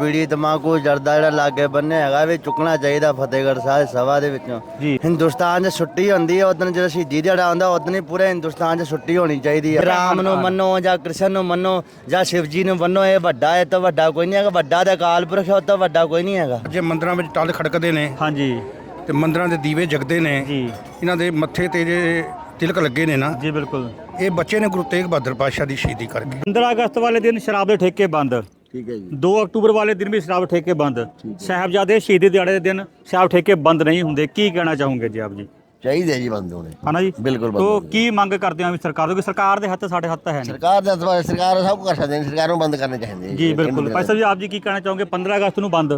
ਬੀੜੀ ਤਮਾਕੂ ਜਰਦਾ ਜਿਹੜਾ ਲਾਗੇ ਬੰਨੇ ਹੈਗਾ ਵੀ ਚੁੱਕਣਾ ਚਾਹੀਦਾ ਫਤਿਹਗੜ੍ਹ ਸਾਹਿਬ ਸਭਾ ਦੇ ਵਿੱਚੋਂ। ਜੀ। ਹਿੰਦੁਸਤਾਨ 'ਚ ਛੁੱਟੀ ਹੁੰਦੀ ਹੈ ਉਦੋਂ ਜਦੋਂ ਸ਼ਹੀਦੀ ਦਿਹਾੜਾ ਆਉਂਦਾ ਉਦੋਂ ਹੀ ਪੂਰੇ ਹਿੰਦੁਸਤਾਨ 'ਚ ਛੁੱਟੀ ਹੋਣੀ ਚਾਹੀਦੀ ਹੈ ਰਾਮ ਨੂੰ ਮੰਨੋ ਜਾਂ ਕ੍ਰਿਸ਼ਨ ਨੂੰ ਮੰਨੋ ਜਾਂ ਸ਼ਿਵ ਜੀ ਨੂੰ ਮੰਨੋ ਇਹ ਵੱਡਾ ਹੈ ਤਾਂ ਵੱਡਾ ਕੋਈ ਨਹੀਂ ਹੈਗਾ। ਵੱਡਾ ਤਾਂ ਅਕਾਲ ਪੁਰਖ ਹੈ ਉਹ ਤਾਂ ਵੱਡਾ ਕੋਈ ਨਹੀਂ ਹੈਗਾ। ਜੇ ਮੰਦਰਾਂ ਵਿੱਚ ਟਲ ਖੜਕਦੇ ਨੇ ਹਾਂਜੀ। ਤੇ ਮੰਦਰਾਂ ਦੇ ਦੀਵੇ ਜਗਦੇ ਨੇ ਜੀ। ਇਹਨਾਂ ਦੇ ਮੱਥੇ ਤੇ ਜੇ ਤਿਲਕ ਲੱਗੇ ਨੇ ਨਾ ਜੀ ਬਿਲਕੁਲ। ਇਹ ਬੱਚੇ ਨੇ ਗੁਰੂ ਤੇਗ ਬਹਾਦਰ ਪਾਤਸ਼ਾਹ ਦੀ ਸ਼ਹੀਦੀ ਕਰਕੇ। 15 ਅਗਸਤ ਵਾਲੇ ਦਿਨ ਸ਼ਰਾਬ ਦੇ ਠੇਕੇ ਬੰਦ। ਠੀਕ ਹੈ ਜੀ। 2 ਅਕਤੂਬਰ ਵਾਲੇ ਦਿਨ ਵੀ ਸ਼ਰਾਬ ਠੇਕੇ ਬੰਦ। ਸਾਹਿਬਜ਼ਾਦੇ ਸ਼ਹੀਦੀ ਦਿਹਾੜੇ ਦੇ ਦਿਨ ਸ਼ਰਾਬ ਠੇਕੇ ਬੰਦ ਨਹੀਂ ਹੁੰਦੇ। ਕੀ ਕਹਿਣਾ ਚਾਹੋਗੇ ਜੀ ਆਪ ਜੀ? ਚਾਹੀਦੇ ਜੀ ਬੰਦ ਹੋਣੇ। ਹਨਾ ਜੀ? ਬਿਲਕੁਲ ਬੰਦ ਤੋ ਹੋਣੇ। ਕੀ ਮੰਗ ਕਰਦੇ ਆ ਵੀ ਸਰਕਾਰ ਤੋਂ? ਕਿ ਸਰਕਾਰ ਦੇ ਹੱਥ ਸਾਡੇ ਹੱਥ ਹੈ ਨਹੀਂ। ਸਰਕਾਰ ਦਾ ਦਵਾ- ਸਰਕਾਰ ਸਭ ਕੁਝ ਕਰ ਸਕਦੇ ਨੇ ਸਰਕਾਰ ਨੂੰ ਬੰਦ ਕਰਨੇ ਚਾਹੀਦੇ ਜੀ। ਬਿਲਕੁਲ। ਭਾਈ ਸਾਹਿਬ ਜੀ ਆਪ ਜੀ ਕੀ ਕਹਿਣਾ ਚਾਹੋਗੇ? 15 ਅਗਸਤ ਨੂੰ ਬੰਦ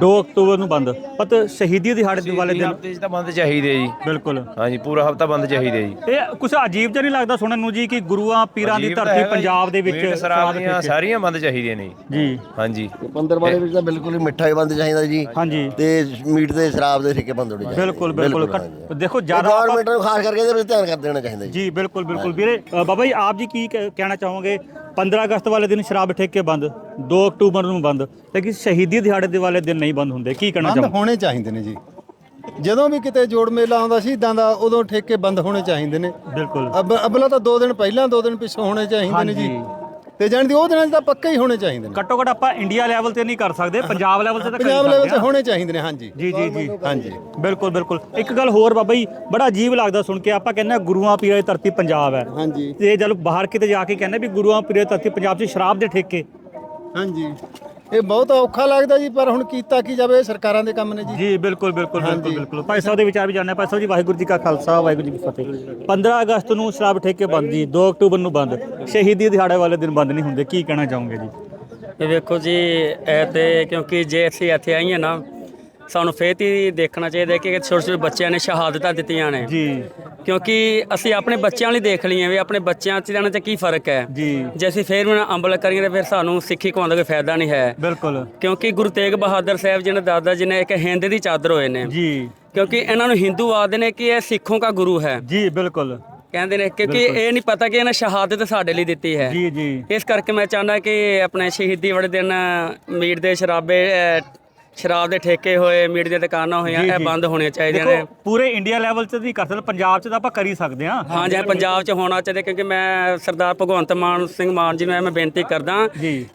2 ਅਕਤੂਬਰ ਨੂੰ ਬੰਦ। ਪਤ ਸ਼ਹੀਦੀ ਦਿਹਾੜੇ ਦੇ ਵਾਲੇ ਦਿਨ ਹਫ਼ਤੇ 'ਚ ਤਾਂ ਬੰਦ ਚਾਹੀਦੇ ਜੀ। ਬਿਲਕੁਲ। ਹਾਂਜੀ ਪੂਰਾ ਹਫਤਾ ਬੰਦ ਚਾਹੀਦੇ ਜੀ। ਇਹ ਕੁਝ ਅਜੀਬ ਜਿਹਾ ਨਹੀਂ ਲੱਗਦਾ ਸੁਣਨ ਨੂੰ ਜੀ ਕਿ ਗੁਰੂਆਂ ਪੀਰਾਂ ਦੀ ਧਰਤੀ। ਪੰਜਾਬ ਦੇ ਵਿੱਚ ਸ਼ਰਾਬ ਸ਼ਰਾਬ ਦੇ ਦੀਆਂ ਠੇਕੇ। ਸਾਰੀਆਂ ਬੰਦ ਚਾਹੀਦੀਆਂ ਨੇ। ਜੀ। ਜੀ ਹਾਂਜੀ। 15 ਵਾਲੇ ਵਿੱਚ ਤਾਂ ਬਿਲਕੁਲ ਹੀ ਮਿੱਠਾ ਹੀ ਬੰਦ ਚਾਹੀਦਾ ਜੀ। ਹਾਂਜੀ। ਤੇ ਮੀਟ ਤੇ ਸ਼ਰਾਬ ਦੇ ਠੇਕੇ ਬੰਦ ਹੋਣੇ ਚਾਹੀਦੇ। ਬਿਲਕੁਲ ਬਿਲਕੁਲ। ਦੇਖੋ ਜ਼ਿਆਦਾ ਗਵਰਨਮੈਂਟ ਨੂੰ ਖਾਸ ਕਰਕੇ ਇਹਦੇ ਵਿੱਚ ਧਿਆਨ ਕਰ ਦੇਣਾ ਚਾਹੀਦਾ ਜੀ। ਜੀ ਬਿਲਕੁਲ ਬਿਲਕੁਲ। ਵੀਰੇ ਅ, ਬਾਬਾ ਜੀ ਆਪ ਜੀ ਕੀ ਕਹਿ- ਕਹਿਣਾ ਚਾਹੋਗੇ? 15 ਅਗਸਤ ਵਾਲੇ ਦਿਨ ਸ਼ਰਾਬ ਠੇਕੇ ਬੰਦ 2 ਅਕਤੂਬਰ ਨੂੰ ਬੰਦ ਲੇਕਿਨ ਸ਼ਹੀਦੀ ਦਿਹਾੜੇ ਦੇ ਵਾਲੇ ਦਿਨ ਨਹੀਂ ਬੰਦ ਹੁੰਦੇ? ਕੀ ਕਹਿਣਾ ਬੰਦ ਚਾਹੋਗੇ? ਹੋਣੇ ਚਾਹੀਦੇ ਨੇ ਜੀ। ਜਦੋਂ ਵੀ ਕਿਤੇ ਜੋੜ ਮੇਲਾ ਆਉਂਦਾ ਸੀ ਇਦਾਂ ਦਾ ਉਦੋਂ ਠੇਕੇ ਬੰਦ ਹੋਣੇ ਚਾਹੀਦੇ ਨੇ। ਬਿਲਕੁਲ। ਅਬ ਅਬਲਾ ਤਾਂ 2 ਦਿਨ ਪਹਿਲਾਂ 2 ਦਿਨ ਪਿੱਛੋਂ ਹੋਣੇ ਚਾਹੀਦੇ ਨੇ ਜੀ। ਹਾਂਜੀ। ਤੇ ਜਾਣ ਦੀ ਉਹ ਦਿਨਾਂ 'ਚ ਤਾਂ ਪੱਕੇ ਹੀ ਹੋਣੇ ਚਾਹੀਦੇ ਨੇ। ਘੱਟੋ ਘੱਟ ਆਪਾਂ ਇੰਡੀਆ ਲੈਵਲ ਤੇ ਨਹੀਂ ਕਰ ਸਕਦੇ ਪੰਜਾਬ ਲੈਵਲ ਤੇ ਤਾਂ ਕਰ ਪੰਜਾਬ ਹੀ ਲੈਵਲ ਸਕਦੇ ਤੇ ਹਾਂ। ਹੋਣੇ ਚਾਹੀਦੇ ਨੇ ਹਾਂਜੀ। ਜੀ ਜੀ ਜੀ। ਹਾਂਜੀ। ਬਿਲਕੁਲ ਬਿਲਕੁਲ। ਇੱਕ ਗੱਲ ਹੋਰ ਬਾਬਾ ਜੀ ਬੜਾ ਅਜੀਬ ਲੱਗਦਾ ਸੁਣ ਕੇ ਆਪਾਂ ਕਹਿੰਦੇ ਹਾਂ ਗੁਰੂਆਂ ਪੀਰਾਂ ਦੀ ਧਰਤੀ ਪੰਜਾਬ ਹੈ। ਹਾਂਜੀ। ਤੇ ਜਦ ਬਾਹਰ ਕਿਤੇ ਜਾ ਕੇ ਕਹਿੰਦੇ ਵੀ ਗੁਰੂਆਂ ਪੀਰਾਂ ਦੀ ਧਰਤੀ ਪੰਜਾਬ 'ਚ ਸ਼ਰਾਬ ਦੇ ਠੇਕੇ। ਹਾਂਜੀ। ਇਹ ਬਹੁਤ ਔਖਾ ਲੱਗਦਾ ਜੀ ਪਰ ਹੁਣ ਕੀਤਾ ਕੀ ਜਾਵੇ ਇਹ ਸਰਕਾਰਾਂ ਦੇ ਕੰਮ ਨੇ ਜੀ। ਜੀ ਬਿਲਕੁਲ ਬਿਲਕੁਲ ਬਿਲਕੁਲ ਬਿਲਕੁਲ। ਭਾਈ ਸਾਹਿਬ ਦੇ ਵਿਚਾਰ ਵੀ ਜਾਣਨਾ ਭਾਈ ਸਾਹਿਬ ਜੀ ਵਾਹਿਗੁਰੂ ਜੀ ਕਾ ਖਾਲਸਾ ਵਾਹਿਗੁਰੂ ਜੀ ਕੀ ਫਤਿਹ। 15 ਅਗਸਤ ਨੂੰ ਸ਼ਰਾਬ ਠੇਕੇ ਬੰਦ ਜੀ 2 ਅਕਤੂਬਰ ਨੂੰ ਬੰਦ। ਸ਼ਹੀਦੀ ਦਿਹਾੜੇ ਵਾਲੇ ਦਿਨ ਬੰਦ ਨਹੀਂ ਹੁੰਦੇ ਕੀ ਕਹਿਣਾ ਚਾਹੋਗੇ ਜੀ? ਇਹ ਵੇਖੋ ਜੀ ਇਹ ਤੇ ਕਿਉਂਕਿ ਜੇ ਅਸੀਂ ਇੱਥੇ ਆਈਏ ਨਾ ਸਾਨੂੰ ਫੇਰ ਹੀ ਦੇਖਣਾ ਚਾਹੀਦਾ ਕਿ ਛੋਟੇ ਛੋਟੇ ਬੱਚਿਆਂ ਨੇ ਸ਼ਹਾਦਤਾਂ ਦਿੱਤੀਆਂ ਨੇ। ਜੀ। ਕਿਉਂਕਿ ਅਸੀਂ ਆਪਣੇ ਬੱਚਿਆਂ ਲਈ ਦੇਖ ਲਈਏ ਵੀ ਆਪਣੇ ਬੱਚਿਆਂ 'ਚ ਇਹਨਾਂ 'ਚ ਕੀ ਫ਼ਰਕ ਹੈ। ਜੀ। ਜੇ ਅਸੀਂ ਫੇਰ ਵੀ ਨਾ ਅੰਬਲ ਕਰੀਏ ਤਾਂ ਫਿਰ ਸਾਨੂੰ ਸਿੱਖੀ ਕਮਾਉਣ ਦਾ ਕੋਈ ਫਾਇਦਾ ਨਹੀਂ ਹੈ। ਬਿਲਕੁਲ। ਕਿਉਂਕਿ ਗੁਰੂ ਤੇਗ ਬਹਾਦਰ ਸਾਹਿਬ ਜੀ ਨੇ ਦਾਦਾ ਜੀ ਨੇ ਇੱਕ ਹਿੰਦ ਦੀ ਚਾਦਰ ਹੋਏ ਨੇ। ਜੀ। ਕਿਉਂਕਿ ਇਹਨਾਂ ਨੂੰ ਹਿੰਦੂ ਆਖਦੇ ਨੇ ਕਿ ਇਹ ਸਿੱਖੋਂ ਦਾ ਗੁਰੂ ਹੈ। ਜੀ ਬਿਲਕੁਲ। ਕਹਿੰਦੇ ਨੇ ਕਿਉਂਕਿ ਇਹ ਨਹੀਂ ਪਤਾ ਕਿ ਇਹਨਾਂ ਸ਼ਹਾਦਤ ਸਾਡੇ ਲਈ ਦਿੱਤੀ ਹੈ। ਜੀ ਜੀ। ਇਸ ਕਰਕੇ ਮੈਂ ਚਾਹੁੰਦਾ ਕਿ ਆਪਣੇ ਸ਼ਹੀਦੀ ਵਾਲੇ ਦਿਨ ਮੀਟ ਦੇ ਸ਼ਰਾਬੇ ਸ਼ਰਾਬ ਦੇ ਠੇਕੇ ਹੋਏ ਮੀਟ ਦੀਆਂ ਦੁਕਾਨਾਂ ਹੋਈਆਂ ਇਹ। ਬੰਦ ਹੋਣੀਆਂ ਚਾਹੀਦੀਆਂ ਨੇ। ਦੇਖੋ ਪੂਰੇ ਇੰਡੀਆ ਲੈਵਲ ਤੇ ਨਹੀਂ ਕਰ ਸਕਦੇ ਪੰਜਾਬ 'ਚ ਤਾਂ ਆਪਾਂ ਕਰ ਹੀ ਸਕਦੇ ਹਾਂ। ਹਾਂ ਜੀ ਪੰਜਾਬ 'ਚ ਹੋਣਾ ਚਾਹੀਦਾ ਕਿਉਂਕਿ ਮੈਂ ਸਰਦਾਰ ਭਗਵੰਤ ਮਾਨ ਸਿੰਘ ਮਾਨ ਜੀ ਨੂੰ ਇਹ ਮੈਂ ਬੇਨਤੀ ਕਰਦਾ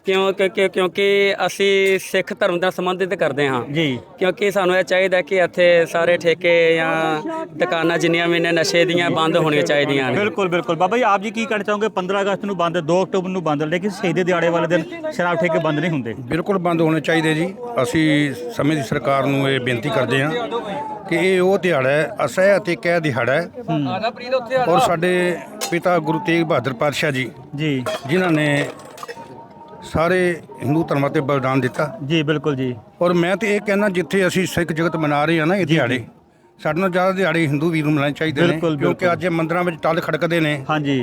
ਕਿਉਂਕਿ ਕਿਉਂਕਿ ਅਸੀਂ ਸਿੱਖ ਧਰਮ ਨਾਲ ਸੰਬੰਧਿਤ ਕਰਦੇ ਹਾਂ। ਜੀ। ਕਿਉਂਕਿ ਸਾਨੂੰ ਇਹ ਚਾਹੀਦਾ ਕਿ ਇੱਥੇ ਸਾਰੇ ਠੇਕੇ ਜਾਂ ਦੁਕਾਨਾਂ ਜਿੰਨੀਆਂ ਵੀ ਨੇ ਨਸ਼ੇ ਦੀਆਂ ਬੰਦ ਹੋਣੀਆਂ ਚਾਹੀਦੀਆਂ ਨੇ। ਬਿਲਕੁਲ ਬਿਲਕੁਲ। ਬਾਬਾ ਜੀ ਆਪ ਜੀ ਕੀ ਕਹਿਣਾ ਚਾਹੋਗੇ? 15 ਅਗਸਤ ਨੂੰ ਬੰਦ 2 ਅਕਤੂਬਰ ਨੂੰ ਬੰਦ ਲੇਕਿਨ ਸ਼ਹੀਦੀ ਦਿਹਾੜੇ ਵਾਲੇ ਦਿਨ ਸ਼ਰਾਬ ਠੇਕੇ ਬੰਦ ਨਹੀਂ ਹੁੰਦੇ। ਬਿਲਕੁਲ ਬੰਦ ਹੋਣੇ ਚਾਹੀਦੇ ਜੀ। ਅਸੀਂ ਸਮੇਂ ਦੀ ਸਰਕਾਰ ਨੂੰ ਇਹ ਬੇਨਤੀ ਕਰਦੇ ਹਾਂ ਕਿ ਇਹ ਉਹ ਦਿਹਾੜਾ ਹੈ ਅਸਹਿ ਅਤੇ ਕਹਿ ਦਿਹਾੜਾ ਹੈ। ਔਰ ਸਾਡੇ ਪਿਤਾ ਗੁਰੂ ਤੇਗ ਬਹਾਦਰ ਪਾਤਸ਼ਾਹ ਜੀ ਜੀ। ਜਿਨ੍ਹਾਂ ਨੇ ਸਾਰੇ ਹਿੰਦੂ ਧਰਮਾਂ ਤੇ ਬਲਿਦਾਨ ਦਿੱਤਾ। ਜੀ ਬਿਲਕੁਲ ਜੀ। ਔਰ ਮੈਂ ਤੇ ਇਹ ਕਹਿਣਾ ਜਿੱਥੇ ਅਸੀਂ ਸਿੱਖ ਜਗਤ ਮਨਾ ਰਹੇ ਹਾਂ ਨਾ ਇਹ ਦਿਹਾੜੇ ਸਾਡੇ ਨਾਲ ਜ਼ਿਆਦਾ ਦਿਹਾੜੇ ਹਿੰਦੂ ਵੀਰ ਨੂੰ ਮਨਾਉਣੇ ਚਾਹੀਦੇ ਨੇ ਕਿਉਂਕਿ ਅੱਜ ਮੰਦਰਾਂ ਵਿੱਚ ਟਲ ਖੜਕਦੇ ਨੇ। ਹਾਂਜੀ।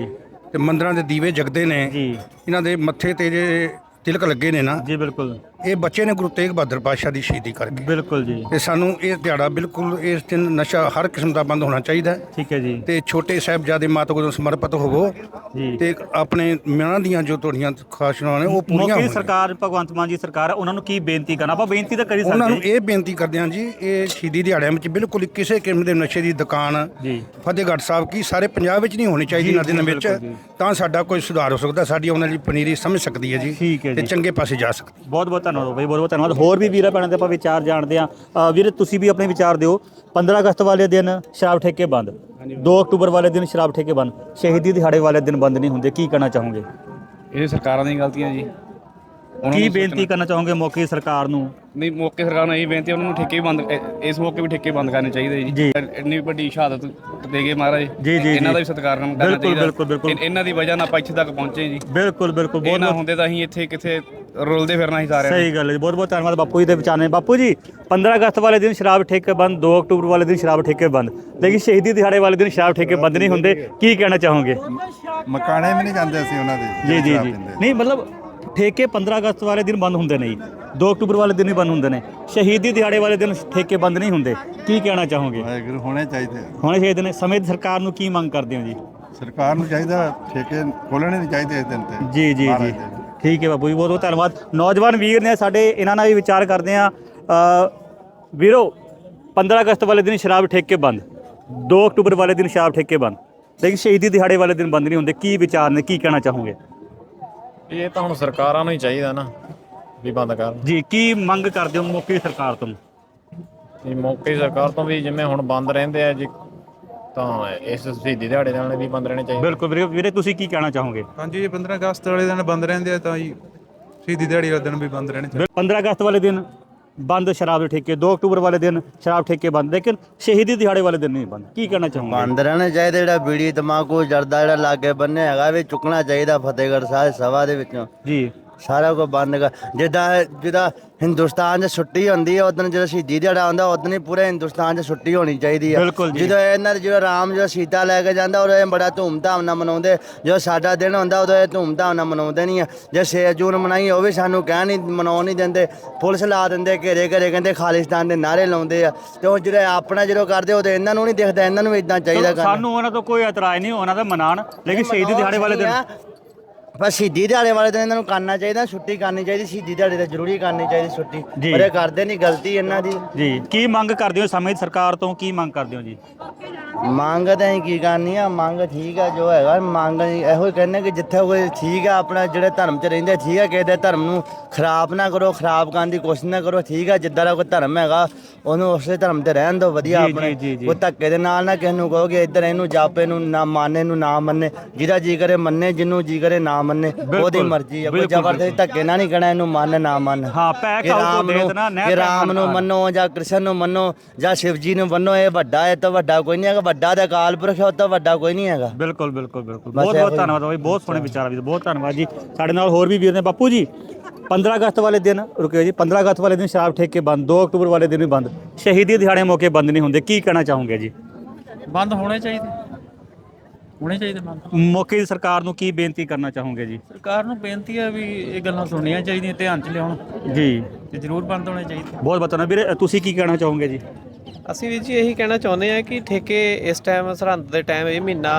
ਤੇ ਮੰਦਰਾਂ ਦੇ ਦੀਵੇ ਜਗਦੇ ਨੇ। ਜੀ। ਇਹਨਾਂ ਦੇ ਮੱਥੇ ਤੇ ਜੇ ਤਿਲਕ ਲੱਗੇ ਨੇ ਨਾ ਜੀ ਬਿਲਕੁਲ। ਇਹ ਬੱਚੇ ਨੇ ਗੁਰੂ ਤੇਗ ਬਹਾਦਰ ਪਾਤਸ਼ਾਹ ਦੀ ਸ਼ਹੀਦੀ ਕਰਕੇ। ਬਿਲਕੁਲ ਜੀ। ਤੇ ਸਾਨੂੰ ਇਹ ਦਿਹਾੜਾ ਬਿਲਕੁਲ ਇਸ ਦਿਨ ਨਸ਼ਾ ਹਰ ਕਿਸਮ ਦਾ ਬੰਦ ਹੋਣਾ ਚਾਹੀਦਾ। ਹੈ ਠੀਕ ਹੈ ਜੀ। ਤੇ ਛੋਟੇ ਸਾਹਿਬਜ਼ਾਦੇ ਮਾਤਾ ਗੁਰੂ ਨੂੰ ਸਮਰਪਿਤ ਹੋਵੋ। ਜੀ। ਤੇ ਆਪਣੇ ਮਨਾਂ ਦੀਆਂ ਜੋ ਤੁਹਾਡੀਆਂ ਖਾਸ਼ਨਾਂ ਨੇ ਉਹ ਪੂਰੀਆਂ ਮੌਕੇ ਹੋਣ ਸਰਕਾਰ ਭਗਵੰਤ ਮਾਨ ਜੀ ਸਰਕਾਰ ਹੈ ਉਹਨਾਂ ਨੂੰ ਕੀ ਬੇਨਤੀ ਕਰਨਾ? ਆਪਾਂ ਬੇਨਤੀ ਤਾਂ ਕਰੀ ਉਹਨਾਂ ਸਕਦੇ। ਨੂੰ ਇਹ ਬੇਨਤੀ ਕਰਦੇ ਹਾਂ ਜੀ ਇਹ ਸ਼ਹੀਦੀ ਦਿਹਾੜਿਆਂ ਵਿੱਚ ਬਿਲਕੁਲ ਕਿਸੇ ਕਿਸਮ ਦੇ ਨਸ਼ੇ ਦੀ ਦੁਕਾਨ ਜੀ। ਫਤਿਹਗੜ੍ਹ ਸਾਹਿਬ ਕੀ ਸਾਰੇ ਪੰਜਾਬ ਵਿੱਚ ਨਹੀਂ ਹੋਣੀ ਚਾਹੀਦੀ ਜੀ, ਇਹਨਾਂ ਦਿਨਾਂ ਜੀ, ਵਿੱਚ। ਬਿਲਕੁਲ ਜੀ। ਤਾਂ ਸਾਡਾ ਕੋਈ ਸੁਧਾਰ ਹੋ ਸਕਦਾ ਸਾਡੀ ਉਹਨਾਂ ਦੀ ਪਨੀਰੀ ਸਮਝ ਸਕਦੀ ਹੈ ਜੀ ਠੀਕ ਹੈ ਤੇ ਜੀ। ਚੰਗੇ ਪਾਸੇ ਜਾ ਸਕਦੀ ਬਹੁਤ ਬਹੁਤ ਧੰਨਵਾਦ ਬਈ ਬਹੁਤ ਬਹੁਤ ਧੰਨਵਾਦ। ਹੋਰ ਵੀ ਵੀਰਾਂ ਭੈਣਾਂ ਦੇ ਆਪਾਂ ਵਿਚਾਰ ਜਾਣਦੇ ਆ ਵੀਰ ਤੁਸੀਂ ਵੀ ਆਪਣੇ ਵਿਚਾਰ ਦਿਓ। 15 ਅਗਸਤ ਵਾਲੇ ਦਿਨ ਸ਼ਰਾਬ ਠੇਕੇ ਬੰਦ। 2 ਅਕਤੂਬਰ ਵਾਲੇ ਦਿਨ ਸ਼ਰਾਬ ਠੇਕੇ ਬੰਦ। ਸ਼ਹੀਦੀ ਦਿਹਾੜੇ ਵਾਲੇ ਦਿਨ ਬੰਦ ਨਹੀਂ ਹੁੰਦੇ। ਕੀ ਕਹਿਣਾ ਚਾਹੋਗੇ? ਇਹ ਸਰਕਾਰਾਂ ਦੀਆਂ ਗਲਤੀਆਂ ਜੀ। ਕੀ ਬੇਨਤੀ ਕਰਨਾ ਚਾਹੋਗੇ ਮੌਕੇ ਸਰਕਾਰ ਨੂੰ? ਨਹੀਂ ਮੌਕੇ ਸਰਕਾਰ ਨੂੰ ਇਹ ਬੇਨਤੀ ਹੈ, ਉਹਨਾਂ ਨੂੰ ਠੇਕੇ ਬੰਦ ਇਸ ਮੌਕੇ ਵੀ ਠੇਕੇ ਬੰਦ ਕਰਨੇ ਚਾਹੀਦੇ ਜੀ। ਇੰਨੀ ਵੱਡੀ ਸ਼ਹਾਦਤ ਦੇ ਗਏ ਮਹਾਰਾਜ ਇਹਨਾਂ। ਦਾ ਵੀ ਸਤਿਕਾਰ ਕਰਨਾ ਚਾਹੀਦਾ। ਬਿਲਕੁਲ, ਬਿਲਕੁਲ। ਇਹਨਾਂ ਦੀ ਵਜ੍ਹਾ ਨਾਲ ਆਪਾਂ ਇੱਥੇ ਤੱਕ ਪਹੁੰਚੇ ਜੀ। ਬਿਲਕੁਲ ਬਿਲਕੁਲ ਇਹ ਬਹੁਤ ਨਾ ਬਹੁਤ ਹੁੰਦੇ ਤਾਂ ਅਸੀਂ ਇੱਥੇ ਕਿੱਥੇ ਰੁਲਦੇ ਫਿਰਨਾ ਸੀ ਸਾਰਿਆਂ ਨੇ। ਸਹੀ ਗੱਲ ਹੈ ਜੀ। ਬਹੁਤ ਬਹੁਤ ਧੰਨਵਾਦ ਬਾਪੂ ਜੀ ਦੇ ਵਿਚਾਰ ਨੇ। ਬਾਪੂ ਜੀ 15 ਅਗਸਤ ਵਾਲੇ ਦਿਨ ਸ਼ਰਾਬ ਠੇਕੇ ਬੰਦ 2 ਅਕਤੂਬਰ ਵਾਲੇ ਦਿਨ ਸ਼ਰਾਬ ਠੇਕੇ ਬੰਦ। ਲੇਕਿਨ ਸ਼ਹੀਦੀ ਦਿਹਾੜੇ ਵਾਲੇ ਦਿਨ ਸ਼ਰਾਬ ਠੇਕੇ ਬੰਦ ਨਹੀਂ ਹੁੰਦੇ। ਕੀ ਕਹਿਣਾ ਚਾਹੋਗੇ? ਮਕਾਣੇ ਵੀ ਨਹੀਂ ਜਾਂਦੇ ਅਸੀਂ ਉਹਨਾਂ ਦੇ। ਜੀ ਜੀ ਸ਼ਰਾਬ ਜੀ। ਪੀਂਦੇ। ਨਹੀਂ ਮਤਲਬ ਠੇਕੇ 15 ਅਗਸਤ ਵਾਲੇ ਦਿਨ ਬੰਦ ਹੁੰਦੇ ਨਹੀਂ 2 ਅਕਤੂਬਰ ਵਾਲੇ ਦਿਨ ਵੀ ਬੰਦ ਹੁੰਦੇ ਨੇ। ਸ਼ਹੀਦੀ ਦਿਹਾੜੇ ਵਾਲੇ ਦਿਨ ਠੇਕੇ ਬੰਦ ਨਹੀਂ ਹੁੰਦੇ। ਕੀ ਕਹਿਣਾ ਚਾਹੋਗੇ? ਵਾਹਿਗੁਰੂ ਹੋਣੇ ਚਾਹੀਦੇ ਆ। ਹੁਣ ਸ਼ਹੀਦ ਨੇ। ਸਮੇਂ ਦੀ ਸਰਕਾਰ ਨੂੰ ਕੀ ਮੰਗ ਕਰਦੇ ਹੋ ਜੀ? ਸਰਕਾਰ ਨੂੰ ਚਾਹੀਦਾ ਠੇਕੇ ਖੋਲਣੇ ਨਹੀਂ ਚਾਹੀਦੇ ਇਸ ਦਿਨ ਤੇ। ਜੀ ਜੀ ਮਹਾਰਾਜ ਜੀ ਦੇ। ਠੀਕ ਹੈ ਬਾਬੂ ਜੀ ਬਹੁਤ ਬਹੁਤ ਧੰਨਵਾਦ। ਨੌਜਵਾਨ ਵੀਰ ਨੇ ਸਾਡੇ ਇਹਨਾਂ ਨਾਲ ਵੀ ਵਿਚਾਰ ਕਰਦੇ ਆ ਵੀਰੋ 15 ਅਗਸਤ ਵਾਲੇ ਦਿਨ ਸ਼ਰਾਬ ਠੇਕੇ ਬੰਦ। 2 ਅਕਤੂਬਰ ਵਾਲੇ ਦਿਨ ਸ਼ਰਾਬ ਠੇਕੇ ਬੰਦ। ਲੇਕਿਨ ਸ਼ਹੀਦੀ ਦਿਹਾੜੇ ਵਾਲੇ ਦਿਨ ਬੰਦ ਨਹੀਂ ਹੁੰਦੇ। ਕੀ ਵਿਚਾਰ ਨੇ ਕੀ ਕਹਿਣਾ ਚਾਹੋਗੇ? ਇਹ ਤਾਂ ਹੁਣ ਸਰਕਾਰਾਂ ਨੂੰ ਹੀ ਚਾਹੀਦਾ ਨਾ ਵੀ ਬੰਦ ਕਰਨ। ਜੀ ਕੀ ਮੰਗ ਕਰਦੇ ਹੋ ਮੌਕੇ ਸਰਕਾਰ ਤੋਂ? ਇਹ ਮੌਕੇ ਸਰਕਾਰ ਤੋਂ ਵੀ ਜਿਵੇਂ ਹੁਣ ਬੰਦ ਰਹਿੰਦੇ ਆ ਜੀ ਤਾਂ ਇਸ ਸ਼ਹੀਦੀ ਦਿਹਾੜੇ ਨਾਲ ਵੀ ਬੰਦ ਰਹਿਣੇ ਚਾਹੀਦੇ। ਬਿਲਕੁਲ ਵੀਰੇ ਵੀਰੇ ਤੁਸੀਂ ਕੀ ਕਹਿਣਾ ਚਾਹੋਗੇ? ਹਾਂਜੀ ਇਹ 15 ਅਗਸਤ ਵਾਲੇ ਦਿਨ ਬੰਦ ਰਹਿੰਦੇ ਆ ਤਾਂ ਜੀ ਸ਼ਹੀਦੀ ਦਿਹਾੜੀ ਵਾਲੇ ਦਿਨ ਵੀ ਬੰਦ ਰਹਿਣੇ ਚਾਹੀਦੇ। 15 ਅਗਸਤ ਵਾਲੇ ਦਿਨ ਬੰਦ ਸ਼ਰਾਬ ਦੇ ਠੇਕੇ 2 ਅਕਤੂਬਰ ਵਾਲੇ ਦਿਨ ਸ਼ਰਾਬ ਠੇਕੇ ਬੰਦ ਲੇਕਿਨ ਸ਼ਹੀਦੀ ਦਿਹਾੜੇ ਵਾਲੇ ਦਿਨ ਨਹੀਂ ਬੰਦ। ਕੀ ਕਹਿਣਾ ਚਾਹੋਗੇ? ਬੰਦ ਰਹਿਣਾ ਚਾਹੀਦਾ ਜਿਹੜਾ ਬੀੜੀ ਤਮਾਕੂ ਜਰਦਾ ਜਿਹੜਾ ਲਾਗੇ ਬੰਨੇ ਹੈਗਾ ਵੀ ਚੁੱਕਣਾ ਚਾਹੀਦਾ ਫਤਿਹਗੜ੍ਹ ਸਾਹਿਬ ਸਭਾ ਦੇ ਵਿੱਚੋਂ। ਜੀ। ਸਾਰਾ ਕੁਝ ਬੰਦ ਕਰ। ਜਿੱਦਾਂ ਜਿੱਦਾਂ ਹਿੰਦੁਸਤਾਨ 'ਚ ਛੁੱਟੀ ਹੁੰਦੀ ਹੈ ਉਦੋਂ ਜਦੋਂ ਸ਼ਹੀਦੀ ਦਿਹਾੜਾ ਹੁੰਦਾ ਉਦੋਂ ਹੀ ਪੂਰੇ ਹਿੰਦੁਸਤਾਨ 'ਚ ਛੁੱਟੀ ਹੋਣੀ ਚਾਹੀਦੀ ਹੈ ਬਿਲਕੁਲ ਜੀ। ਜਦੋਂ ਇਹਨਾਂ ਦੇ ਜਦੋਂ ਰਾਮ ਜਦੋਂ ਸੀਤਾ ਲੈ ਕੇ ਜਾਂਦਾ ਉਦੋਂ ਇਹ ਬੜਾ ਧੂਮਧਾਮ ਨਾਲ ਮਨਾਉਂਦੇ। ਜਦੋਂ ਸਾਡਾ ਦਿਨ ਹੁੰਦਾ ਉਦੋਂ ਇਹ ਧੂਮਧਾਮ ਨਾਲ ਮਨਾਉਂਦੇ ਨਹੀਂ ਆ। ਜੇ 6 ਜੂਨ ਮਨਾਈ ਉਹ ਵੀ ਸਾਨੂੰ ਕਹਿ ਨਹੀਂ ਮਨਾਉਣ ਨਹੀਂ ਦਿੰਦੇ। ਪੁਲਿਸ ਲਾ ਦਿੰਦੇ ਘੇਰੇ ਘੇਰੇ ਕਹਿੰਦੇ ਖਾਲਿਸਤਾਨ ਦੇ ਨਾਰੇ ਲਾਉਂਦੇ ਆ। ਤੇ ਉਹ ਜਿਹੜੇ ਆਪਣਾ ਜਦੋਂ ਕਰਦੇ ਤੇ ਇਹਨਾਂ ਨੂੰ ਨਹੀਂ ਦਿਖਦਾ ਇਹਨਾਂ ਨੂੰ ਇਦਾਂ ਚਾਹੀਦਾ ਕਰਨਾ। ਸਾਨੂੰ ਉਹਨਾਂ ਤੋਂ ਕੋਈ ਇਤਰਾਜ਼ ਨਹੀਂ ਉਹਨਾਂ ਦਾ ਮਨਾਣ। ਲੇਕਿਨ ਸ਼ਹੀਦੀ ਦਿਹਾੜੇ ਵਾਲੇ ਦਿਨ ਪਰ ਸ਼ਹੀਦੀ ਦਿਹਾੜੇ ਵਾਲੇ ਦਿਨ ਇਹਨਾਂ ਨੂੰ ਕਰਨਾ ਚਾਹੀਦਾ ਛੁੱਟੀ ਕਰਨੀ ਚਾਹੀਦੀ ਸ਼ਹੀਦੀ ਦਿਹਾੜੇ ਤੇ ਜ਼ਰੂਰੀ ਕਰਨੀ ਚਾਹੀਦੀ ਛੁੱਟੀ ਜੀ। ਪਰ ਇਹ ਕਰਦੇ ਨਹੀਂ ਗਲਤੀ ਇਹਨਾਂ ਦੀ ਜੀ ਕੀ ਮੰਗ ਕਰਦੇ ਹੋ ਸਮੇਂ ਦੀ ਸਰਕਾਰ ਤੋਂ ਕੀ ਮੰਗ ਕਰਦੇ ਹੋ ਜੀ ਮੰਗ ਤਾਂ ਅਸੀਂ ਕੀ ਕਰਨੀ ਆ ਮੰਗ ਠੀਕ ਆ ਜੋ ਹੈਗਾ ਮੰਗ ਅਸੀਂ ਇਹੋ ਹੀ ਕਹਿੰਦੇ ਕਿ ਜਿੱਥੇ ਕੋਈ ਠੀਕ ਆ ਆਪਣਾ ਜਿਹੜੇ ਧਰਮ 'ਚ ਰਹਿੰਦੇ ਠੀਕ ਆ ਕਿਸੇ ਦੇ ਧਰਮ ਨੂੰ ਖਰਾਬ ਨਾ ਕਰੋ ਖਰਾਬ ਕਰਨ ਦੀ ਕੋਸ਼ਿਸ਼ ਨਾ ਕਰੋ ਠੀਕ ਆ ਜਿੱਦਾਂ ਦਾ ਕੋਈ ਧਰਮ ਹੈਗਾ ਉਹਨੂੰ ਉਸੇ ਧਰਮ ਤੇ ਰਹਿਣ ਦਿਓ ਵਧੀਆ ਜੀ, ਆਪਣੇ ਜੀ, ਜੀ, ਜੀ। ਕੋਈ ਧੱਕੇ ਦੇ ਨਾਲ ਨਾ ਕਿਸੇ ਨੂੰ ਕਹੋਗੇ ਇੱਧਰ ਇਹਨੂੰ ਜਾਪੇ ਨੂੰ ਨਾ ਮਾਨੇ ਨੂੰ ਨਾ ਮੰਨੇ ਜਿਹਦਾ ਜੀ ਕਰੇ ਮੰਨੇ ਜਿਹਨੂੰ ਜੀ ਕਰੇ ਨਾ ਮੰਨੇ ਉਹਦੀ ਮਰਜ਼ੀ ਆ ਕੋਈ ਜ਼ਬਰਦਸਤੀ ਧੱਕੇ ਨਾਲ ਨਹੀਂ ਕਹਿਣਾ ਇਹਨੂੰ ਮੰਨ ਨਾ ਮੰਨ। ਹਾਂ ਪੈ ਕਿ ਖਾਓ ਤੋਂ ਦੇ ਨੂੰ ਦੇਣਾ ਨਹਿਰ ਕਿ ਰਾਮ ਨੂੰ। ਮੰਨੋ ਜਾਂ ਕ੍ਰਿਸ਼ਨ ਨੂੰ ਮੰਨੋ ਜਾਂ ਸ਼ਿਵ ਜੀ ਨੂੰ ਮੰਨੋ ਇਹ ਵੱਡਾ ਹੈ ਤਾਂ ਵੱਡਾ ਕੋਈ ਨਹੀਂ ਹੈਗਾ ਵੱਡਾ ਤਾਂ ਅਕਾਲ ਪੁਰਖ ਹੈ ਉਹ ਤਾਂ ਵੱਡਾ ਕੋਈ ਨਹੀਂ ਹੈਗਾ। ਬਿਲਕੁਲ ਬਿਲਕੁਲ ਬਿਲਕੁਲ। ਬਹੁਤ ਬਹੁਤ। ਧੰਨਵਾਦ ਬਾਈ ਬਹੁਤ ਸੋਹਣੇ ਵਿਚਾਰ ਵੀ ਬਹੁਤ ਧੰਨਵਾਦ ਜੀ। ਸਾਡੇ ਨਾਲ ਹੋਰ ਵੀ ਵੀਰ ਨੇ ਬਾਪੂ ਜੀ 15 ਅਗਸਤ ਵਾਲੇ ਦਿਨ ਰੁਕਿਓ ਜੀ 15 ਅਗਸਤ ਵਾਲੇ ਦਿਨ ਸ਼ਰਾਬ ਠੇਕੇ ਬੰਦ 2 ਅਕਤੂਬਰ ਵਾਲੇ ਦਿਨ ਵੀ ਬੰਦ। ਸ਼ਹੀਦੀ ਦਿਹਾੜੇ ਮੌਕੇ ਬੰਦ ਨਹੀਂ ਹੁੰਦੇ ਕੀ ਕਹਿਣਾ ਚਾਹੋਗੇ ਜੀ? ਬੰਦ ਹੋਣੇ ਚਾਹੀਦੇ। ਹੋਣੇ ਚਾਹੀਦੇ ਬੰਦ ਮੌਕੇ ਦੀ ਸਰਕਾਰ ਨੂੰ ਕੀ ਬੇਨਤੀ ਕਰਨਾ ਚਾਹੋਗੇ ਜੀ? ਸਰਕਾਰ ਨੂੰ ਬੇਨਤੀ ਹੈ ਵੀ ਇਹ ਗੱਲਾਂ ਸੁਣਨੀਆਂ ਚਾਹੀਦੀਆਂ ਧਿਆਨ 'ਚ ਲਿਆਉਣ। ਜੀ। ਤੇ ਜ਼ਰੂਰ ਬੰਦ ਹੋਣੇ ਚਾਹੀਦੇ। ਬਹੁਤ ਧੰਨਵਾਦ। ਵੀਰੇ ਤੁਸੀਂ ਕੀ ਕਹਿਣਾ ਚਾਹੋਗੇ ਜੀ? ਅਸੀਂ ਵੀ ਜੀ ਇਹੀ ਕਹਿਣਾ ਚਾਹੁੰਦੇ ਆ ਕਿ ਠੇਕੇ ਇਸ ਟਾਈਮ ਸਰਹੰਦ ਦੇ ਟਾਈਮ ਇਹ ਮਹੀਨਾ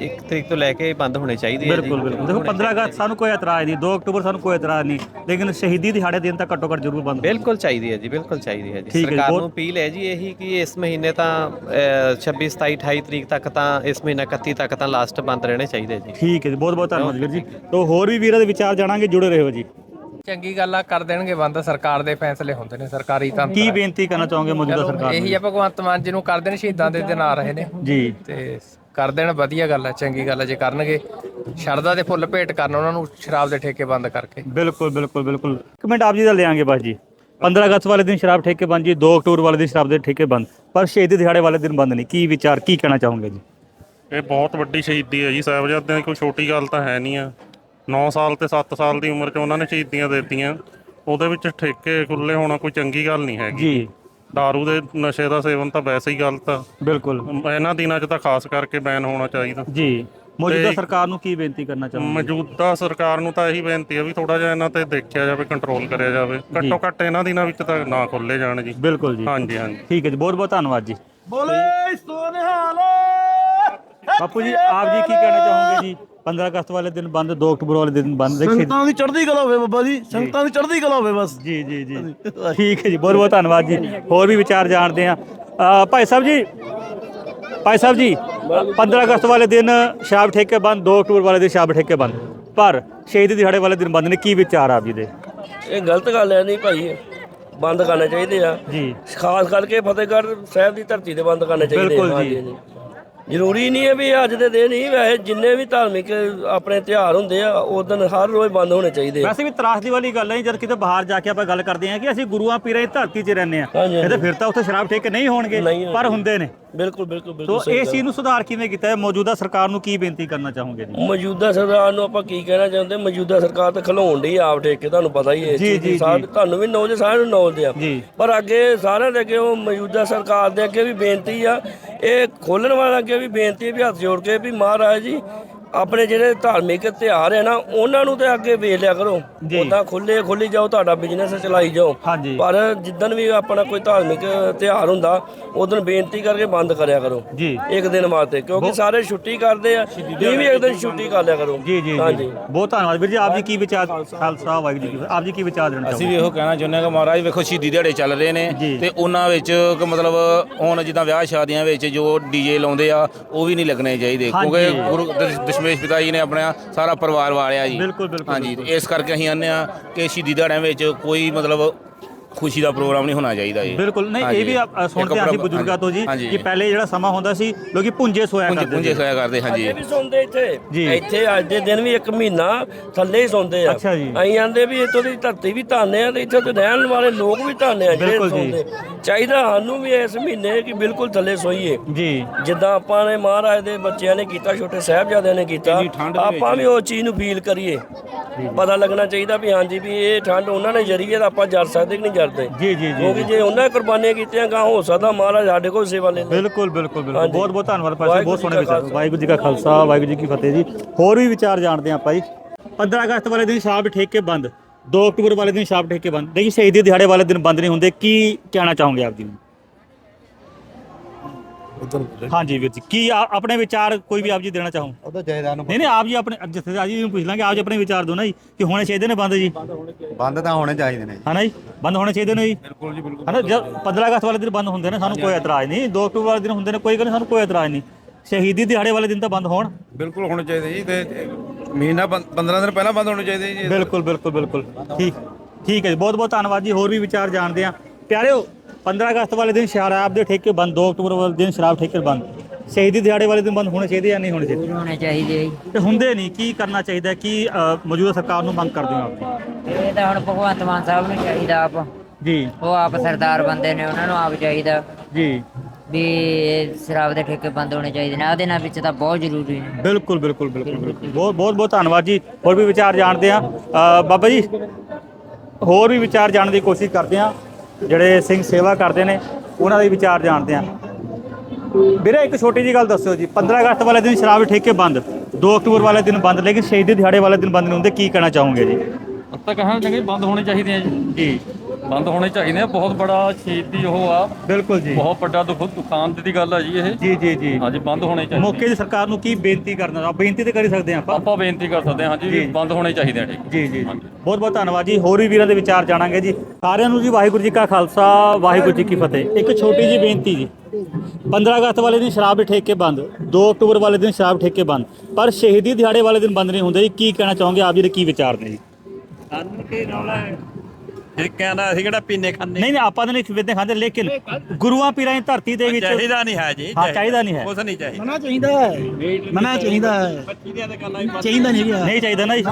1 ਤਰੀਕ ਤੋਂ ਲੈ ਕੇ ਬੰਦ ਹੋਣੇ ਚਾਹੀਦੇ ਆ ਜੀ। ਬਿਲਕੁਲ ਬਿਲਕੁਲ। ਦੇਖੋ 15 ਅਗਸਤ ਸਾਨੂੰ ਕੋਈ ਇਤਰਾਜ਼ ਨਹੀਂ 2 ਅਕਤੂਬਰ ਸਾਨੂੰ ਕੋਈ ਇਤਰਾਜ਼ ਨਹੀਂ ਲੇਕਿਨ ਸ਼ਹੀਦੀ ਦਿਹਾੜੇ ਦਿਨ ਤਾਂ ਘੱਟੋ ਘੱਟ ਜ਼ਰੂਰ ਬੰਦ ਬਿਲਕੁਲ ਚਾਹੀਦੀ ਹੈ ਜੀ ਬਿਲਕੁਲ ਚਾਹੀਦੀ ਹੈ ਜੀ। ਠੀਕ ਹੈ ਜੀ, ਸਰਕਾਰ ਬਹੁਤ- ਨੂੰ ਅਪੀਲ ਹੈ ਜੀ ਇਹੀ ਕਿ ਇਸ ਮਹੀਨੇ ਤਾਂ ਅਹ, 26 27 28 ਤਰੀਕ ਤੱਕ ਤਾਂ ਇਸ ਮਹੀਨਾ 31 ਤੱਕ ਤਾਂ ਲਾਸਟ ਬੰਦ ਰਹਿਣੇ ਚਾਹੀਦੇ ਜੀ। ਠੀਕ ਹੈ ਜੀ ਬਹੁਤ ਬਹੁਤ ਧੰਨਵਾਦ ਵੀਰ ਜੀ। ਤੋਂ ਹੋਰ ਵੀ ਵੀਰਾਂ ਦੇ ਵਿਚਾਰ ਜਾਣਾਂਗੇ ਜੁੜੇ ਰਹੋ ਜੀ। ਚੰਗੀ ਗੱਲ ਆ ਕਰ ਦੇਣਗੇ ਬੰਦ ਸਰਕਾਰ ਦੇ ਫੈਸਲੇ ਹੁੰਦੇ ਨੇ ਸਰਕਾਰੀ ਤਾਂ ਕੀ ਬੇਨਤੀ ਕਰਨਾ ਚਾਹੋਗੇ ਮੌਜੂਦਾ ਸਰਕਾਰ ਇਹੀ ਨੂੰ? ਆ ਭਗਵੰਤ ਮਾਨ ਜੀ ਨੂੰ ਕਰ ਦੇਣ ਸ਼ਹੀਦਾਂ ਦੇ ਦਿਨ ਆ ਰਹੇ ਨੇ। ਜੀ। ਤੇ ਕਰ ਦੇਣ ਵਧੀਆ ਗੱਲ ਆ ਚੰਗੀ ਗੱਲ ਆ ਜੇ ਕਰਨਗੇ। ਸ਼ਰਦਾ ਦੇ ਫੁੱਲ ਭੇਟ ਕਰਨ ਉਹਨਾਂ ਨੂੰ ਸ਼ਰਾਬ ਦੇ ਠੇਕੇ ਬੰਦ ਕਰਕੇ। ਬਿਲਕੁਲ ਬਿਲਕੁਲ ਬਿਲकुल ਇੱਕ ਮਿੰਟ ਆਪ ਜੀ ਦਾ ਲਿਆਂਗੇ ਬਸ ਜੀ। 15 ਅਗਸਤ ਵਾਲੇ ਦਿਨ ਸ਼ਰਾਬ ਠੇਕੇ ਬੰਦ ਜੀ 2 ਅਕਤੂਬਰ ਵਾਲੇ ਦਿਨ ਸ਼ਰਾਬ ਦੇ ਠੇਕੇ ਬੰਦ। ਪਰ ਸ਼ਹੀਦੀ ਦਿਹਾੜੇ ਵਾਲੇ ਦਿਨ ਬੰਦ ਨਹੀਂ। ਕੀ ਵਿਚਾਰ ਕੀ ਕਹਿਣਾ ਚਾਹੋਗੇ ਜੀ? ਇਹ ਬਹੁਤ ਵੱਡੀ ਸ਼ਹੀਦੀ ਹੈ ਜੀ ਸਾਹਿਬਜ਼ਾਦਿਆਂ ਦੀ ਕੋਈ ਛੋਟੀ ਗੱਲ ਤਾਂ ਹੈ ਨਹੀਂ ਆ। 9 ਸਾਲ ਤੇ 7 ਸਾਲ ਦੀ ਉਮਰ 'ਚ ਉਹਨਾਂ ਨੇ ਸ਼ਹੀਦੀਆਂ ਦੇ ਦਿੱਤੀਆਂ। ਉਹਦੇ ਵਿੱਚ ਠੇਕੇ ਖੁੱਲੇ ਹੋਣਾ ਕੋਈ ਚੰਗੀ ਗੱਲ ਨਹੀਂ ਹੈਗੀ। ਜੀ। दारू ਦੇ ਨਸ਼ੇ ਦਾ ਸੇਵਨ ਤਾਂ ਵੈਸੇ ਹੀ ਗਲਤ ਆ। ਬਿਲਕੁਲ। ਇਹਨਾਂ ਦਿਨਾਂ 'ਚ ਤਾਂ ਖਾਸ ਕਰਕੇ ਬੈਨ ਹੋਣਾ ਚਾਹੀਦਾ। ਜੀ। ਮੌਜੂਦਾ ਸਰਕਾਰ ਨੂੰ ਕੀ ਬੇਨਤੀ ਕਰਨਾ ਚਾਹੋਗੇ? ਮੌਜੂਦਾ ਸਰਕਾਰ ਨੂੰ ਤਾਂ ਇਹੀ ਬੇਨਤੀ ਹੈ ਵੀ ਥੋੜਾ ਜਿਹਾ ਇਹਨਾਂ ਤੇ ਦੇਖਿਆ ਜਾਵੇ ਕੰਟਰੋਲ ਕਰਿਆ ਜਾਵੇ। ਘੱਟੋ ਘੱਟ ਇਹਨਾਂ ਦਿਨਾਂ ਵਿੱਚ ਤਾਂ ਨਾ ਖੁੱਲੇ ਜਾਣ ਜੀ। ਬਿਲਕੁਲ ਜੀ। ਹਾਂਜੀ ਹਾਂਜੀ। ਠੀਕ ਹੈ ਜੀ। ਬਹੁਤ ਬਹੁਤ ਧੰਨਵਾਦ ਜੀ। ਬੋਲੇ ਸੋਨਿਹਾਲ ਬਾਪੂ ਜੀ ਆਪ ਜੀ ਕੀ ਕਹਿਣਾ ਚਾਹੋਗੇ ਜੀ? 15 ਅਗਸਤ ਵਾਲੇ ਦਿਨ ਬੰਦ 2 ਅਕਤੂਬਰ ਵਾਲੇ ਦਿਨ ਬੰਦ। ਦੇਖੀ ਸੰਗਤਾਂ ਦੀ ਚੜ੍ਹਦੀ ਕਲਾ ਹੋਵੇ ਬੱਬਾ ਜੀ ਸੰਗਤਾਂ ਦੀ ਚੜ੍ਹਦੀ ਕਲਾ ਹੋਵੇ ਬਸ। ਜੀ ਜੀ ਜੀ। ਠੀਕ ਹੈ ਜੀ ਬਹੁਤ ਬਹੁਤ ਧੰਨਵਾਦ ਜੀ। ਹੋਰ ਵੀ ਵਿਚਾਰ ਜਾਣਦੇ ਆ ਭਾਈ ਸਾਹਿਬ ਜੀ ਭਾਈ ਸਾਹਿਬ ਜੀ 15 ਅਗਸਤ ਵਾਲੇ ਦਿਨ ਸ਼ਰਾਬ ਠੇਕੇ ਬੰਦ 2 ਅਕਤੂਬਰ ਵਾਲੇ ਦਿਨ ਸ਼ਰਾਬ ਠੇਕੇ ਬੰਦ। ਪਰ ਸ਼ਹੀਦੀ ਦਿਹਾੜੇ ਵਾਲੇ ਦਿਨ ਬੰਦ ਨੇ ਕੀ ਵਿਚਾਰ ਆਪ ਜੀ ਦੇ? ਇਹ ਗਲਤ ਗੱਲ ਹੈ ਨਹੀਂ ਭਾਈ ਬੰਦ ਕਰਨੇ ਚਾਹੀਦੇ ਆ। ਜੀ। ਖਾਸ ਕਰਕੇ ਫਤਿਹਗੜ੍ਹ ਸਾਹਿਬ ਦੀ ਧਰਤੀ ਤੇ ਬੰਦ ਕਰਨੇ ਚਾਹੀਦੇ ਬਿਲਕੁਲ ਹਾਂਜੀ, ਜੀ। ਹਾਂਜੀ। ਜ਼ਰੂਰੀ ਨਹੀਂ ਹੈ ਵੀ ਅੱਜ ਦੇ ਦਿਨ ਹੀ ਵੈਸੇ ਜਿੰਨੇ ਵੀ ਧਾਰਮਿਕ ਆਪਣੇ ਤਿਉਹਾਰ ਹੁੰਦੇ ਆ ਉਸ ਦਿਨ ਹਰ ਰੋਜ਼ ਬੰਦ ਹੋਣੇ ਚਾਹੀਦੇ ਆ। ਵੈਸੇ ਵੀ ਤਰਾਸਦੀ ਵਾਲੀ ਗੱਲ ਹੈ ਜਦ ਕਿਤੇ ਬਾਹਰ ਜਾ ਕੇ ਆਪਾਂ ਗੱਲ ਕਰਦੇ ਹਾਂ ਕਿ ਅਸੀਂ ਗੁਰੂਆਂ ਪੀਰਾਂ ਦੀ ਧਰਤੀ 'ਚ ਰਹਿੰਦੇ ਆ ਹਾਂਜੀ, ਇਹ ਤਾਂ ਫਿਰ ਤਾਂ ਉੱਥੇ ਸ਼ਰਾਬ ਠੇਕੇ ਨਹੀਂ ਹੋਣਗੇ ਨਹੀਂ ਪਰ ਹੁੰਦੇ ਨੇ। ਬਿਲਕੁਲ ਬਿਲਕੁਲ ਸੋ ਬਿਲਕੁਲ ਇਸ ਚੀਜ਼ ਨੂੰ ਸੁਧਾਰ ਕਿਵੇਂ ਕੀਤਾ ਹੈ? ਮੌਜੂਦਾ ਸਰਕਾਰ ਨੂੰ ਕੀ ਬੇਨਤੀ ਕਰਨਾ ਚਾਹੋਗੇ ਜੀ? ਮੌਜੂਦਾ ਸਰਕਾਰ ਨੂੰ ਆਪਾਂ ਕੀ ਕਹਿਣਾ ਚਾਹੁੰਦੇ? ਮੌਜੂਦਾ ਸਰਕਾਰ ਤਾਂ ਖਲਾਉਣ ਡਈ ਆਪ ਠੇਕੇ ਤੁਹਾਨੂੰ ਪਤਾ ਹੀ ਹੈ। ਇਸ ਜੀ, ਚੀਜ਼ ਦੀ। ਜੀ, ਸਾਰੇ- ਜੀ। ਤੁਹਾਨੂੰ ਵੀ ਨੌਲੇਜ ਸਾਰਿਆਂ ਨੂੰ ਨੌਲੇਜ ਆ। ਜੀ। ਪਰ ਅੱਗੇ ਸਾਰਿਆਂ ਦੇ ਅੱਗੇ ਉਹ ਮੌਜੂਦਾ ਸਰਕਾਰ ਦੇ ਅੱਗੇ ਵੀ ਬੇਨਤੀ ਆ ਇਹ ਖੋਲਣ ਵਾਲਿਆਂ ਅੱਗੇ ਵੀ ਬੇਨਤੀ ਵੀ ਹੱਥ ਜੋੜ ਕੇ ਵੀ ਮਹਾਰਾਜ ਜੀ ਆਪਣੇ ਜਿਹੜੇ ਧਾਰਮਿਕ ਤਿਉਹਾਰ ਹੈ ਨਾ ਉਹਨਾਂ ਨੂੰ ਤੇ ਅੱਗੇ ਵੇਚ ਲਿਆ ਕਰੋ। ਉਦਾਂ ਖੁੱਲੇ ਖੁੱਲੀ ਜਾਓ ਤੁਹਾਡਾ ਬਿਜ਼ਨਸ ਚਲਾਈ ਜਾਓ। ਹਾਂਜੀ। ਪਰ ਜਿੱਦਣ ਵੀ ਆਪਣਾ ਕੋਈ ਧਾਰਮਿਕ ਤਿਉਹਾਰ ਹੁੰਦਾ ਉਦੋਂ ਬੇਨਤੀ ਕਰਕੇ ਬੰਦ ਕਰਿਆ ਕਰੋ। ਜੀ। ਇੱਕ ਦਿਨ ਵਾਸਤੇ ਕਿਉਂਕਿ ਸਾਰੇ ਛੁੱਟੀ ਕਰਦੇ ਆ ਤੁਸੀਂ ਵੀ ਇੱਕ ਦਿਨ ਛੁੱਟੀ ਕਰ ਲਿਆ ਕਰੋ। ਜੀ ਜੀ ਹਾਂਜੀ। ਜੀ ਬਹੁਤ ਧੰਨਵਾਦ। ਵੀਰ ਜੀ ਆਪ ਜੀ ਕੀ ਵਿਚਾਰ ਖਾਲਸਾ ਵਾਹਿਗੁਰੂ ਜੀ ਕੀ ਫਤਿਹ। ਆਪ ਜੀ ਕੀ ਵਿਚਾਰ ਦੇਣਾ ਅਸੀਂ ਚਾਹੋਗੇ? ਵੀ ਇਹੋ ਕਹਿਣਾ ਚਾਹੁੰਦੇ ਹਾਂ ਕਿ ਮਹਾਰਾਜ ਵੇਖੋ ਸ਼ਹੀਦੀ ਦਿਹਾੜੇ ਚੱਲ ਰਹੇ ਨੇ ਜੀ। ਤੇ ਉਹਨਾਂ ਵਿੱਚ ਕਿ ਮਤਲਬ ਹੁਣ ਜਿੱਦਾਂ ਵਿਆਹ ਸ਼ਾਦੀਆਂ ਵਿੱਚ ਜੋ ਡੀਜੇ ਲਾਉਂਦੇ ਆ ਉਹ ਵੀ ਨਹੀਂ ਲੱਗਣੇ ਚਾਹੀਦੇ ਹਾਂਜੀ। ਕਿਉਂਕਿ ਗੁਰੂ ਦਸ਼- ਦਸ਼ਮੇਸ਼ ਪਿਤਾ ਜੀ ਨੇ ਆਪਣਾ ਸਾਰਾ ਪਰਿਵਾਰ ਵਾਲਿਆ ਜੀ। ਬਿਲਕੁਲ, ਬਿਲਕੁਲ, ਹਾਂਜੀ ਇਸ ਕਰਕੇ ਅਸੀਂ ਆਨੇ ਆ ਕਿ ਸ਼ਹੀਦੀ ਦਿਹਾੜਿਆਂ ਵਿੱਚ ਕੋਈ ਮਤਲਬ ਖੁਸ਼ੀ ਦਾ ਪ੍ਰੋਗਰਾਮ ਨਹੀਂ ਹੋਣਾ ਚਾਹੀਦਾ ਜੀ। ਬਿਲਕੁਲ ਨਹੀਂ ਇਹ ਹਾਂਜੀ। ਵੀ ਆਪ- ਸੁਣਦੇ ਹਾਂ ਅਸੀਂ ਬਜ਼ੁਰਗਾਂ ਤੋਂ ਜੀ ਹਾਂਜੀ। ਕਿ ਪਹਿਲੇ ਜਿਹੜਾ ਸਮਾਂ ਹੁੰਦਾ ਸੀ ਲੋਕੀ ਪੁੰਜੇ ਸੋਇਆ ਪੁੰਜੇ ਕਰਦੇ ਪੁੰਜੇ ਸੀ। ਸੋਇਆ ਕਰਦੇ ਹਾਂਜੀ। ਅਜੇ ਵੀ ਸੌਂਦੇ ਜੀ। ਇੱਥੇ ਇੱਥੇ ਅੱਜ ਦੇ ਦਿਨ ਵੀ ਇੱਕ ਮਹੀਨਾ ਥੱਲੇ ਹੀ ਸੌਂਦੇ ਆ। ਅੱਛਾ ਜੀ। ਅਸੀਂ ਆਂਦੇ ਵੀ ਇੱਥੋਂ ਦੀ ਧਰਤੀ ਵੀ ਧਾਨੇ ਆ ਤੇ ਇੱਥੇ ਤੇ ਰਹਿਣ ਵਾਲੇ ਲੋਕ ਵੀ ਧਾਨੇ ਆ ਜਿਹੜੇ ਬਿਲਕੁਲ ਜੀ। ਸੌਂਦੇ। ਚਾਹੀਦਾ ਸਾਨੂੰ ਵੀ ਇਸ ਮਹੀਨੇ ਕਿ ਬਿਲਕੁਲ ਥੱਲੇ ਸੋਈਏ। ਜੀ। ਜਿੱਦਾਂ ਆਪਾਂ ਨੇ ਮਹਾਰਾਜ ਦੇ ਬੱਚਿਆਂ ਨੇ ਕੀਤਾ ਛੋਟੇ ਸਾਹਿਬਜ਼ਾਦਿਆਂ ਨੇ ਕੀਤਾ ਆਪਾਂ ਵੀ ਉਹ ਚੀਜ਼ ਨੂੰ ਫੀਲ ਕਰੀਏ। ਪਤਾ ਲੱਗਣਾ ਚਾਹੀਦਾ ਵੀ ਹਾਂਜੀ ਵੀ ਇਹ ਠੰਡ ਉਹਨਾਂ ਨੇ ਜਰੀ ਹੈ ਤਾਂ ਆਪਾਂ ਜਰ ਸਕਦੇ ਕਿ ਨਹੀਂ ਜਰਦੇ। ਜੀ ਜੀ ਜੀ ਕਿਉਂਕਿ ਜੇ ਉਹਨਾਂ ਕੁਰਬਾਨੀਆਂ ਕੀਤੀਆਂ ਗਾ ਹੋ ਸਕਦਾ ਮਹਾਰਾਜ ਸਾਡੇ ਕੋਲ ਸੇਵਾ ਲੈ ਲੈ। ਬਿਲਕੁਲ ਬਿਲਕੁਲ ਬਿਲਕੁਲ। ਬਹੁਤ ਬਹੁਤ ਧੰਨਵਾਦ ਸਾਹਿਬ ਬਹੁਤ ਸੋਹਣੇ ਵਿਚਾਰ। ਵਾਹਿਗੁਰੂ ਜੀ ਕਾ ਖਾਲਸਾ ਵਾਹਿਗੁਰੂ ਜੀ ਕੀ ਫਤਿਹ ਜੀ। ਹੋਰ ਵੀ ਵਿਚਾਰ ਜਾਣਦੇ ਆਪਾਂ ਜੀ। 15 ਅਗਸਤ ਵਾਲੇ ਦਿਨ ਸ਼ਰਾਬ ਠੇਕੇ ਬੰਦ। 2 ਅਕਤੂਬਰ ਵਾਲੇ ਦਿਨ ਸ਼ਰਾਬ ਠੇਕੇ ਬੰਦ। ਦੇਖੀ ਸ਼ਹੀਦੀ ਦਿਹਾੜੇ ਵਾਲੇ ਦਿਨ ਬੰਦ ਨਹੀਂ ਹੁੰਦੇ। ਕੀ ਕਹਿਣਾ ਚਾਹੋਗੇ ਆਪ ਜੀ ਨੂੰ ਹਾਂਜੀ ਵੀਰ ਜੀ ਕੀ ਆ- ਆਪਣੇ ਵਿਚਾਰ ਕੋਈ ਵੀ ਆਪ ਜੀ ਦੇਣਾ ਚਾਹੋ? ਉਹਦਾ ਜਾਇਦਾਦ ਨੂੰ ਨਹੀਂ ਨਹੀਂ ਆਪ ਜੀ ਆਪਣੇ ਜਥੇਦਾਰ ਜੀ ਨੂੰ ਪੁੱਛ ਲਾਂਗੇ ਆਪ ਜੀ ਆਪਣੇ ਵਿਚਾਰ ਦਿਓ ਨਾ ਜੀ ਕਿ ਹੋਣੇ ਚਾਹੀਦੇ ਨੇ ਬੰਦ ਜੀ? ਬੰਦ ਤਾਂ ਹੋਣੇ ਚਾਹੀਦੇ ਨੇ ਹਨਾ ਜੀ? ਬੰਦ ਹੋਣੇ ਚਾਹੀਦੇ ਨੇ ਜੀ? ਬਿਲਕੁਲ ਜੀ ਬਿਲਕੁਲ। ਹਨਾ ਜਦ 15 ਅਗਸਤ ਵਾਲੇ ਦਿਨ ਬੰਦ ਹੁੰਦੇ ਨੇ ਸਾਨੂੰ ਕੋਈ ਇਤਰਾਜ਼ ਨਹੀਂ। 2 ਅਕਤੂਬਰ ਵਾਲੇ ਦਿਨ ਹੁੰਦੇ ਨੇ ਕੋਈ ਗੱਲ ਨਹੀਂ ਸਾਨੂੰ ਕੋਈ ਇਤਰਾਜ਼ ਨਹੀਂ। ਸ਼ਹੀਦੀ ਦਿਹਾੜੇ ਵਾਲੇ ਦਿਨ ਤਾਂ ਬੰਦ ਹੋਣ। ਬਿਲਕੁਲ ਹੋਣੇ ਚਾਹੀਦੇ ਜੀ ਤੇ ਮਹੀਨਾ 15 ਦਿਨ ਪਹਿਲਾਂ ਬੰਦ ਹੋਣੇ ਚਾਹੀਦੇ ਜੀ। ਬਿਲਕੁਲ ਬਿਲਕੁਲ ਬਿਲਕੁਲ। ਠੀਕ ਠੀਕ ਹੈ ਜੀ ਬਹੁਤ ਬਹੁਤ ਧੰਨਵਾਦ ਜੀ ਹੋਰ ਵੀ ਵਿਚਾਰ ਜਾਣਦੇ ਆ ਪਿਆਰਿਓ 15 ਅਗਸਤ ਵਾਲੇ ਦਿਨ ਸ਼ਰਾਬ ਦੇ ਠੇਕੇ ਬੰਦ 2 ਅਕਤੂਬਰ ਵਾਲੇ ਦਿਨ ਸ਼ਰਾਬ ਠੇਕੇ ਬੰਦ। ਸ਼ਹੀਦੀ ਦਿਹਾੜੇ ਵਾਲੇ ਦਿਨ ਬੰਦ ਹੋਣੇ ਚਾਹੀਦੇ ਜਾਂ ਨਹੀਂ ਹੋਣੇ ਚਾਹੀਦੇ? ਹੋਣੇ ਚਾਹੀਦੇ ਤੇ ਹੁੰਦੇ ਨਹੀਂ ਕੀ ਕਰਨਾ ਚਾਹੀਦਾ ਕੀ ਅ, ਮੌਜੂਦਾ ਸਰਕਾਰ ਨੂੰ ਮੰਗ ਕਰਦੇ ਹੋ ਆਪ? ਇਹ ਤਾਂ ਹੁਣ ਭਗਵੰਤ ਮਾਨ ਸਾਹਿਬ ਨੂੰ ਚਾਹੀਦਾ ਆਪ। ਜੀ। ਉਹ ਆਪ ਸਰਦਾਰ ਬੰਦੇ ਨੇ ਉਹਨਾਂ ਨੂੰ ਆਪ ਚਾਹੀਦਾ। ਜੀ। ਵੀ ਸ਼ਰਾਬ ਦੇ ਠੇਕੇ ਬੰਦ ਹੋਣੇ ਚਾਹੀਦੇ ਨੇ। ਉਹਦੇ ਨਾਲ ਵਿੱਚ ਤਾਂ ਬਹੁਤ ਜ਼ਰੂਰੀ ਨੇ। ਬਿਲਕੁਲ ਬਿਲਕੁਲ ਬਿਲਕੁਲ ਬਿਲਕੁਲ। ਬਹੁਤ ਬਹੁਤ ਬਹੁਤ ਧੰਨਵਾਦ ਜੀ। ਹੋਰ ਵੀ ਵਿਚਾਰ ਜਾਣਦੇ ਆ ਬਾਬਾ ਜੀ ਹੋਰ ਵੀ ਵਿਚਾਰ ਜਾਣਨ ਦੀ ਕੋਸ਼ਿਸ਼ ਕਰਦੇ ਆ ਜਿਹੜੇ ਸਿੰਘ ਸੇਵਾ ਕਰਦੇ ਨੇ ਉਹਨਾਂ ਦੇ ਵਿਚਾਰ ਜਾਣਦੇ ਆ ਵੀਰੇ ਇੱਕ ਛੋਟੀ ਜੀ ਗੱਲ ਦੱਸਿਓ ਜੀ। 15 ਅਗਸਤ ਵਾਲੇ ਦਿਨ ਸ਼ਰਾਬ ਦੇ ਠੇਕੇ ਬੰਦ। 2 ਅਕਤੂਬਰ ਵਾਲੇ ਦਿਨ ਬੰਦ ਲੇਕਿਨ ਸ਼ਹੀਦੀ ਦਿਹਾੜੇ ਵਾਲੇ ਦਿਨ ਬੰਦ ਨਹੀਂ ਹੁੰਦੇ ਕੀ ਕਹਿਣਾ ਚਾਹੋਗੇ ਜੀ? ਤਾਂ ਕਹਾਂ ਚੰਗੇ ਬੰਦ ਹੋਣੇ ਚਾਹੀਦੇ ਆ ਜੀ। ਜੀ। ਬੰਦ ਹੋਣੇ ਚਾਹੀਦੇ ਆ ਬਹੁਤ ਬੜਾ ਸ਼ਹੀਦੀ ਉਹ ਆ। ਬਿਲਕੁਲ ਜੀ। ਬਹੁਤ ਵੱਡਾ ਦੁੱਖ ਦੁਕਾਨ ਦੀ ਗੱਲ ਆ ਜੀ ਇਹ। ਜੀ ਜੀ ਜੀ। ਹਾਂਜੀ ਬੰਦ ਹੋਣੇ ਚਾਹੀਦੇ ਮੌਕੇ ਦੀ ਸਰਕਾਰ ਨੂੰ ਕੀ ਬੇਨਤੀ ਕਰਨਾ ਆ ਬੇਨਤੀ ਤੇ ਕਰ ਹੀ ਸਕਦੇ ਆ ਆਪਾਂ। ਆਪਾਂ ਬੇਨਤੀ ਕਰ ਸਕਦੇ ਹਾਂ ਜੀ। ਬੰਦ ਹੋਣੇ ਚਾਹੀਦੇ ਆ ਠੀਕ। ਜੀ ਜੀ। ਬਹੁਤ ਬਹੁਤ ਧੰਨਵਾਦ ਜੀ। ਹੋਰ ਵੀ ਵੀਰਾਂ ਦੇ ਵਿਚਾਰ ਜਾਣਾਂਗੇ ਜੀ। ਸਾਰਿਆਂ ਨੂੰ ਜੀ ਵਾਹਿਗੁਰੂ ਜੀ ਕਾ ਖਾਲਸਾ ਵਾਹਿਗੁਰੂ ਜੀ ਕੀ ਫਤਿਹ। ਇੱਕ ਛੋਟੀ ਜੀ ਬੇਨਤੀ ਜੀ। 15 ਅਗਸਤ ਵਾਲੇ ਦਿਨ ਸ਼ਰਾਬ ਦੇ ਠੇਕੇ ਬੰਦ 2 ਅਕਤੂਬਰ ਵਾਲੇ ਦਿਨ ਸ਼ਰਾਬ ਠੇਕੇ ਬੰਦ। ਪਰ ਸ਼ਹੀਦੀ ਦਿਹਾੜੇ ਵਾਲੇ ਦਿਨ ਬੰਦ ਨਹੀਂ ਹੁੰਦੇ ਕੀ ਕਹਿਣਾ ਚਾਹੋਗੇ? ਆਪ ਜੀ ਦੇ ਕੀ ਵਿਚਾਰ ਨੇ ਜੀ? ਸਾਨੂੰ ਕੀ ਰੌਲਾ ਹੈ। ਇਹ ਕਹਿੰਦਾ ਅਸੀਂ ਕਿਹੜਾ ਪੀਨੇ ਖਾਂਦੇ? ਨਹੀਂ ਨਹੀਂ ਆਪਾਂ ਤਾਂ ਨਹੀਂ ਵੇਦੇ ਖਾਂਦੇ ਲੇਕਿਨ ਗੁਰੂਆਂ ਪੀਰਾਂ ਦੀ ਧਰਤੀ ਦੇ ਵਿੱਚ ਚਾਹੀਦਾ ਨਹੀਂ ਹੈ ਜੀ ਹਾਂ ਚਾਹੀਦਾ। ਨਹੀਂ ਹੈ। ਕੁਛ ਨਹੀਂ ਚਾਹੀਦਾ। ਮਨਾ ਚਾਹੀਦਾ ਹੈ। ਮਨਾ ਚਾਹੀਦਾ ਹੈ। ਚਾਹੀਦਾ ਨਹੀਂ ਗਿਆ ਨਹੀਂ ਚਾਹੀਦਾ ਨਾ ਜੀ।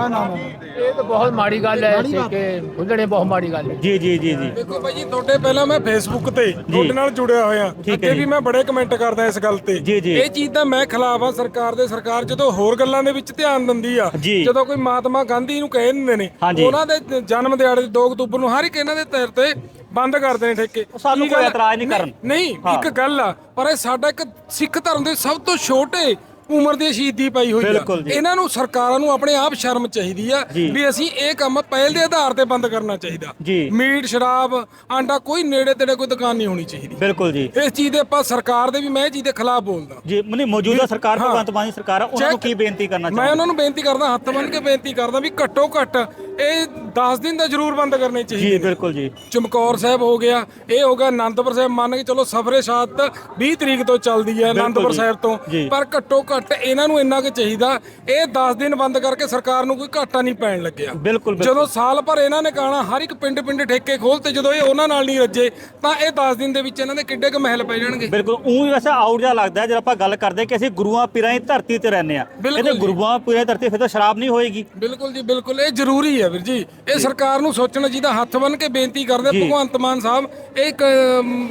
ਇਹ ਤਾਂ ਬਹੁਤ ਮਾੜੀ ਗੱਲ ਹੈ ਠੇਕੇ ਖੁੱਲਣੇ ਬਹੁਤ ਮਾੜੀ ਗੱਲ ਹੈ। ਜੀ ਜੀ ਜੀ ਜੀ। ਦੇਖੋ ਭਾਈ ਜੀ ਤੁਹਾਡੇ ਪਹਿਲਾਂ ਮੈਂ ਫੇਸਬੁੱਕ ਤੇ ਤੁਹਾਡੇ ਨਾਲ ਜੁੜਿਆ ਹੋਇਆ। ਠੀਕ ਹੈ ਅੱਗੇ। ਵੀ ਮੈਂ ਬੜੇ ਕਮੈਂਟ ਕਰਦਾ ਇਸ ਗੱਲ ਤੇ। ਜੀ, ਜੀ। ਇਹ ਚੀਜ਼ ਦਾ ਮੈਂ ਖਿਲਾਫ ਆ ਸਰਕਾਰ ਦੇ ਸਰਕਾਰ ਜਦੋਂ ਹੋਰ ਗੱਲਾਂ ਦੇ ਵਿੱਚ ਧਿਆਨ ਦਿੰਦੀ ਆ ਜੀ। ਜਦੋਂ ਕੋਈ ਮਹਾਤਮਾ ਗਾਂਧੀ ਨੂੰ ਕਹਿ ਦਿੰਦੇ ਨੇ। ਉਹਨਾਂ ਦੇ ਜਨਮ ਦਿਹਾੜੇ 2 ਅਕਤੂਬਰ ਨੂੰ ਹਰ ਇੱਕ ਇਹਨਾਂ ਦੇ ਤੌਰ ਤੇ ਬੰਦ ਕਰਦੇ ਨੇ ਠੇਕੇ ਸਾਨੂੰ ਕੀ ਕੋਈ ਗੱਲ- ਇਤਰਾਜ਼ ਨਹੀਂ ਕਰਨ। ਨਹੀਂ। ਇੱਕ ਗੱਲ ਆ ਪਰ ਇਹ ਸਾਡਾ ਇੱਕ ਸਿੱਖ ਧਰਮ ਦੇ ਸਭ ਤੋਂ ਛੋਟੇ ਉਮਰ ਦੀ ਸ਼ਹੀਦੀ ਪਈ ਹੋਈ ਆ ਬਿਲਕੁਲ ਜੀ। ਇਹਨਾਂ ਨੂੰ ਸਰਕਾਰਾਂ ਨੂੰ ਆਪਣੇ ਆਪ ਸ਼ਰਮ ਚਾਹੀਦੀ ਆ ਜੀ। ਵੀ ਅਸੀਂ ਇਹ ਕੰਮ ਪਹਿਲ ਦੇ ਆਧਾਰ ਤੇ ਬੰਦ ਕਰਨਾ ਚਾਹੀਦਾ ਜੀ। ਮੀਟ ਸ਼ਰਾਬ ਆਂਡਾ ਕੋਈ ਨੇੜੇ ਤੇੜੇ ਕੋਈ ਦੁਕਾਨ ਨਹੀਂ ਹੋਣੀ ਚਾਹੀਦੀ ਬਿਲਕੁਲ ਜੀ ਇਸ ਚੀਜ਼ ਦੇ ਆਪਾਂ ਸਰਕਾਰ ਦੇ ਵੀ ਮੈਂ ਇਹ ਚੀਜ਼ ਦੇ ਖਿਲਾਫ ਬੋਲਦਾ ਜੀ ਮਨੇ ਮੌਜੂਦਾ ਸਰਕਾਰ। ਭਗਵੰਤ ਮਾਨ ਦੀ ਸਰਕਾਰ ਆ ਉਹਨਾਂ ਨੂੰ ਚੈੱਕ- ਕੀ ਬੇਨਤੀ ਕਰਨਾ ਮੈਂ ਚਾਹੁੰਦੇ ਉਹਨਾਂ ਨੂੰ ਬੇਨਤੀ ਕਰਦਾ ਹੱਥ ਬੰਨ੍ਹ ਕੇ ਬੇਨਤੀ ਕਰਦਾ ਵੀ ਘੱਟੋ ਘੱਟ ਇਹ 10 ਦਿਨ ਦਾ ਜ਼ਰੂਰ ਬੰਦ ਕਰਨੇ ਜੀ ਚਾਹੀਦੇ ਨੇ। ਬਿਲਕੁਲ ਜੀ ਚਮਕੌਰ ਸਾਹਿਬ ਹੋ ਗਿਆ ਇਹ ਹੋ ਗਿਆ ਆਨੰਦਪੁਰ ਸਾਹਿਬ ਮੰਨ ਕੇ ਚਲੋ ਸਫਰੇ ਸ਼ਾਦ 20 ਤਰੀਕ ਤੋਂ ਚੱਲਦੀ ਹੈ ਆਨੰਦਪੁਰ ਜੀ। ਸਾਹਿਬ ਤੋਂ ਜੀ। ਪਰ ਘੱਟੋ ਘੱਟ ਇਹਨਾਂ ਨੂੰ ਇੰਨਾ ਕੁ ਚਾਹੀਦਾ ਇਹ 10 ਦਿਨ ਬੰਦ ਕਰਕੇ ਸਰਕਾਰ ਨੂੰ ਕੋਈ ਘਾਟਾ ਨਹੀਂ ਪੈਣ ਲੱਗਿਆ ਬਿਲਕੁਲ ਜਦੋਂ ਸਾਲ ਭਰ ਇਹਨਾਂ ਨੇ ਕਹਣਾ ਹਰ ਇੱਕ ਪਿੰਡ ਪਿੰਡ ਠੇਕੇ ਖੋਲਤੇ ਜਦੋਂ ਇਹ ਉਹਨਾਂ ਨਾਲ ਨਹੀਂ ਰੱਜੇ ਤਾਂ ਇਹ 10 ਦਿਨ ਦੇ ਵਿੱਚ ਇਹਨਾਂ ਦੇ ਕਿੱਡੇ ਕੁ ਮਹਿਲ ਪੈ ਜਾਣਗੇ ਬਿਲਕੁਲ ਉਹ ਵੀ ਵੈਸੇ ਆਊਟ ਜਿਹਾ ਲੱਗਦਾ ਜਦ ਆਪਾਂ ਗੱਲ ਕਰਦੇ ਕਿ ਅਸੀਂ ਗੁਰੂਆਂ ਪੀਰਾਂ ਦੀ ਧਰਤੀ ਤੇ ਰਹਿੰਦੇ ਆ ਇਹਦੇ ਜੀ। ਗੁਰੂਆਂ ਪੀਰਾਂ ਦੀ ਧਰਤੀ ਫਿਰ ਤਾਂ ਸ਼ਰਾਬ ਨਹੀਂ ਹੋਏਗੀ ਬਿਲਕੁਲ ਜੀ ਬਿਲਕੁਲ ਇਹ ਜ਼ਰੂਰੀ ਹੈ ਵੀਰ ਜੀ ਇਹ ਸਰਕਾਰ ਨੂੰ ਸੋਚਣਾ ਚਾਹੀਦਾ ਹੱਥ ਬੰਨ ਕੇ ਬੇਨਤੀ ਕਰਦੇ। ਭਗਵੰਤ ਮਾਨ ਸਾਹਿਬ ਇਹ ਇੱਕ ਅਮ,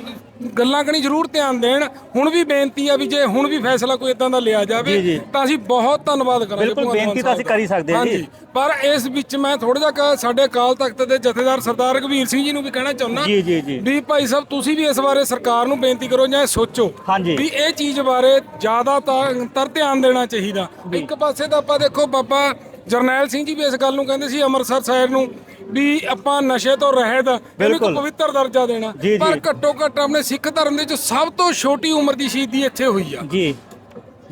ਗੱਲਾਂ ਕਣੀ ਜ਼ਰੂਰ ਧਿਆਨ ਦੇਣ ਹੁਣ ਵੀ ਬੇਨਤੀ ਆ ਵੀ ਜੇ ਹੁਣ ਵੀ ਫੈਸਲਾ ਕੋਈ ਇਦਾਂ ਦਾ ਲਿਆ ਜੀ, ਜਾਵੇ ਜੀ। ਤਾਂ ਅਸੀਂ ਬਹੁਤ ਧੰਨਵਾਦ ਕਰਾਂਗੇ ਬਿਲਕੁਲ, ਭਗਵੰਤ ਮਾਨ ਬੇਨਤੀ ਤਾਂ ਅਸੀਂ ਕਰ ਹੀ ਸਕਦੇ ਹਾਂ ਜੀ। ਹਾਂਜੀ, ਪਰ ਇਸ ਵਿੱਚ ਮੈਂ ਥੋੜਾ ਜਿਹਾ ਕ- ਸਾਡੇ ਅਕਾਲ ਤਖਤ ਦੇ ਜਥੇਦਾਰ ਸਰਦਾਰ ਰਘਵੀਰ ਸਿੰਘ ਜੀ ਨੂੰ ਵੀ ਕਹਿਣਾ ਚਾਹੁੰਦਾ ਜੀ, ਜੀ, ਜੀ। ਵੀ ਭਾਈ ਸਾਹਿਬ ਤੁਸੀਂ ਵੀ ਇਸ ਬਾਰੇ ਸਰਕਾਰ ਨੂੰ ਬੇਨਤੀ ਕਰੋ ਜਾਂ ਇਹ ਸੋਚੋ ਹਾਂਜੀ। ਵੀ ਇਹ ਚੀਜ਼ ਬਾਰੇ ਜ਼ਿਆਦਾ ਤਰ ਧਿਆਨ ਦੇਣਾ ਚਾਹੀਦਾ ਇੱਕ ਪਾਸੇ ਤਾਂ ਆਪਾਂ ਦੇਖੋ ਬਾਬਾ ਜਰਨੈਲ ਸਿੰਘ ਜੀ ਵੀ ਇਸ ਗੱਲ ਨੂੰ ਕਹਿੰਦੇ ਸੀ ਅੰਮ੍ਰਿਤਸਰ ਸਾਹਿਬ ਨੂੰ ਵੀ ਆਪਾਂ ਨਸ਼ੇ ਤੋਂ ਰਹਿਤ ਇਹਨੂੰ ਇੱਕ ਬਿਲਕੁਲ। ਪਵਿੱਤਰ ਦਰਜਾ ਦੇਣਾ ਜੀ, ਜੀ। ਪਰ ਘੱਟੋ ਘੱਟ ਆਪਣੇ ਸਿੱਖ ਧਰਮ ਦੇ ਵਿੱਚ ਸਭ ਤੋਂ ਛੋਟੀ ਉਮਰ ਦੀ ਸ਼ਹੀਦੀ ਇੱਥੇ ਹੋਈ ਆ ਜੀ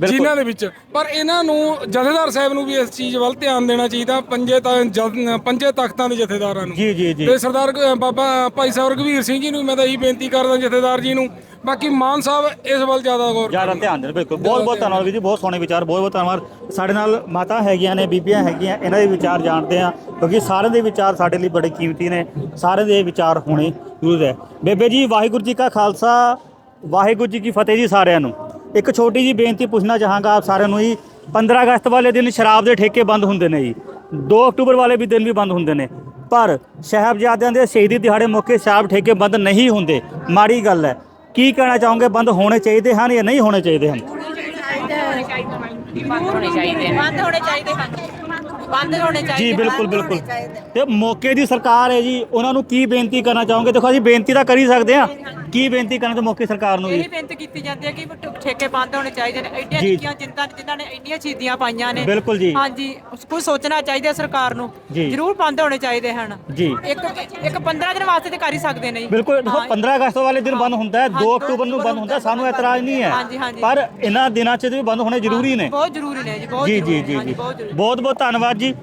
ਜਿਨ੍ਹਾਂ ਦੇ ਵਿੱਚ। ਪਰ ਇਹਨਾਂ ਨੂੰ ਜਥੇਦਾਰ ਸਾਹਿਬ ਨੂੰ ਵੀ ਇਸ ਚੀਜ਼ ਵੱਲ ਧਿਆਨ ਦੇਣਾ ਚਾਹੀਦਾ ਪੰਜੇ ਤਾਂ ਪੰਜੇ ਤਖਤਾਂ ਦੇ ਜਥੇਦਾਰਾਂ ਨੂੰ। ਜੀ ਜੀ ਜੀ। ਤੇ ਸਰਦਾਰ ਗ- ਬਾਬਾ ਭਾਈ ਸਾਹਿਬ ਰਘਵੀਰ ਸਿੰਘ ਜੀ ਨੂੰ ਮੈਂ ਤਾਂ ਇਹੀ ਬੇਨਤੀ ਕਰਦਾ ਜਥੇਦਾਰ ਜੀ ਨੂੰ। ਬਾਕੀ ਮਾਨ ਸਾਹਿਬ ਇਸ ਵੱਲ ਜ਼ਿਆਦਾ ਗੌਰ ਜ਼ਿਆਦਾ ਧਿਆਨ ਦੇਣ ਬਿਲਕੁਲ। ਬਹੁਤ ਬਹੁਤ ਧੰਨਵਾਦ ਵੀਰ ਜੀ ਬਹੁਤ ਸੋਹਣੇ ਵਿਚਾਰ ਬਹੁਤ ਬਹੁਤ ਧੰਨਵਾਦ। ਸਾਡੇ ਨਾਲ ਮਾਤਾ ਹੈਗੀਆਂ ਨੇ ਬੀਬੀਆਂ ਹੈਗੀਆਂ ਇਹਨਾਂ ਦੇ ਵਿਚਾਰ ਜਾਣਦੇ ਆ ਕਿਉਂਕਿ ਸਾਰਿਆਂ ਦੇ ਵਿਚਾਰ ਸਾਡੇ ਲਈ ਬੜੇ ਕੀਮਤੀ ਨੇ। ਸਾਰਿਆਂ ਦੇ ਵਿਚਾਰ ਹੋਣੇ ਜ਼ਰੂਰ ਹੈ। ਬੇਬੇ ਜੀ ਵਾਹਿਗੁਰੂ ਜੀ ਕਾ ਖਾਲਸਾ ਵਾਹਿਗੁਰੂ ਜੀ ਕੀ ਫਤਿਹ ਜੀ ਸਾਰਿਆਂ ਨੂੰ। ਇੱਕ ਛੋਟੀ ਜੀ ਬੇਨਤੀ ਪੁੱਛਣਾ ਚਾਹਾਂਗਾ ਆਪ ਸਾਰਿਆਂ ਨੂੰ ਜੀ 15 ਅਗਸਤ ਵਾਲੇ ਦਿਨ ਸ਼ਰਾਬ ਦੇ ਠੇਕੇ ਬੰਦ ਹੁੰਦੇ ਨੇ ਜੀ। 2 ਅਕਤੂਬਰ ਵਾਲੇ ਵੀ ਦਿਨ ਵੀ ਬੰਦ ਹੁੰਦੇ ਨੇ। ਪਰ ਸਾਹਿਬਜ਼ਾਦਿਆਂ ਦੇ ਸ਼ਹੀਦੀ ਦਿਹਾੜੇ ਮੌਕੇ ਸ਼ਰਾਬ ਠੇਕੇ ਬੰਦ ਨਹੀਂ ਹੁੰਦੇ। ਮਾੜੀ ਗੱਲ ਹੈ। ਕੀ ਕਹਿਣਾ ਚਾਹੋਗੇ? ਬੰਦ ਹੋਣੇ ਚਾਹੀਦੇ ਹਨ ਜਾਂ ਨਹੀਂ ਹੋਣੇ ਚਾਹੀਦੇ ਹਨ? ਬੰਦ ਹੋਣੇ ਚਾਹੀਦੇ ਬੰਦ ਹੋਣੇ ਚਾਹੀਦੇ ਹਨ। ਬੰਦ ਹੋਣੇ ਚਾਹੀਦੇ। ਜੀ ਬਿਲਕੁਲ ਬਿਲਕੁਲ। ਤੇ ਮੌਕੇ ਦੀ ਸਰਕਾਰ ਹੈ ਜੀ ਉਹਨਾਂ ਨੂੰ ਕੀ ਬੇਨਤੀ ਕਰਨਾ ਚਾਹੋਗੇ? ਦੇਖੋ ਅਸੀਂ ਬੇਨਤੀ ਤਾਂ ਕਰ ਹੀ ਸਕਦੇ ਹਾਂ। ਕੀ ਬੇਨਤੀ ਕਰਨਾ ਤੇ ਮੌਕੇ ਸਰਕਾਰ ਨੂੰ ਇਹੀ ਬੇਨਤੀ ਕੀਤੀ ਜਾਂਦੀ ਹੈ ਕਿ ਠੇਕੇ ਬੰਦ ਹੋਣੇ ਚਾਹੀਦੇ ਨੇ। ਐਡੀਆਂ ਜੀ। ਨਿੱਕੀਆਂ ਜਿੰਦਾਂ ਜਿਨ੍ਹਾਂ ਨੇ ਇੰਨੀਆਂ ਸ਼ਹੀਦੀਆਂ ਪਾਈਆਂ ਨੇ। ਬਿਲਕੁਲ ਜੀ। ਹਾਂਜੀ ਕੁਝ ਸੋਚਣਾ ਚਾਹੀਦਾ ਸਰਕਾਰ ਨੂੰ। ਜੀ। ਜ਼ਰੂਰ ਬੰਦ ਹੋਣੇ ਚਾਹੀਦੇ ਹਨ। ਜੀ। ਇੱਕ ਇੱਕ 15 ਦਿਨ ਵਾਸਤੇ ਤੇ ਕਰ ਹੀ ਸਕਦੇ ਨੇ ਜੀ। ਬਿਲਕੁਲ ਦੇਖੋ ਹਾਂ। 15 ਅਗਸਤ ਵਾਲੇ ਦਿਨ ਬੰਦ ਹੁੰਦਾ ਹੈ। 2 ਅਕਤੂਬਰ ਨੂੰ ਬੰਦ ਹੁੰਦਾ ਸਾਨੂੰ ਇਤਰਾਜ਼ ਨਹੀਂ ਹੈ। ਹਾਂਜੀ। ਪਰ ਇਹਨਾਂ ਦਿਨਾਂ 'ਚ ਵੀ ਬੰਦ ਹੋਣੇ ਜ਼ਰੂਰੀ ਨੇ। ਬਹੁਤ ਜ਼ਰੂਰੀ ਨੇ ਜੀ ਬਹੁਤ ਜੀ ਜ਼ਰੂਰੀ ਜੀ ਨੇ, ਜੀ ਹਾਂਜੀ, ਜੀ। ਬਹੁਤ ਜ਼ਰੂਰੀ ਬਹੁਤ ਬਹੁਤ ਧੰਨਵਾਦ ਜੀ।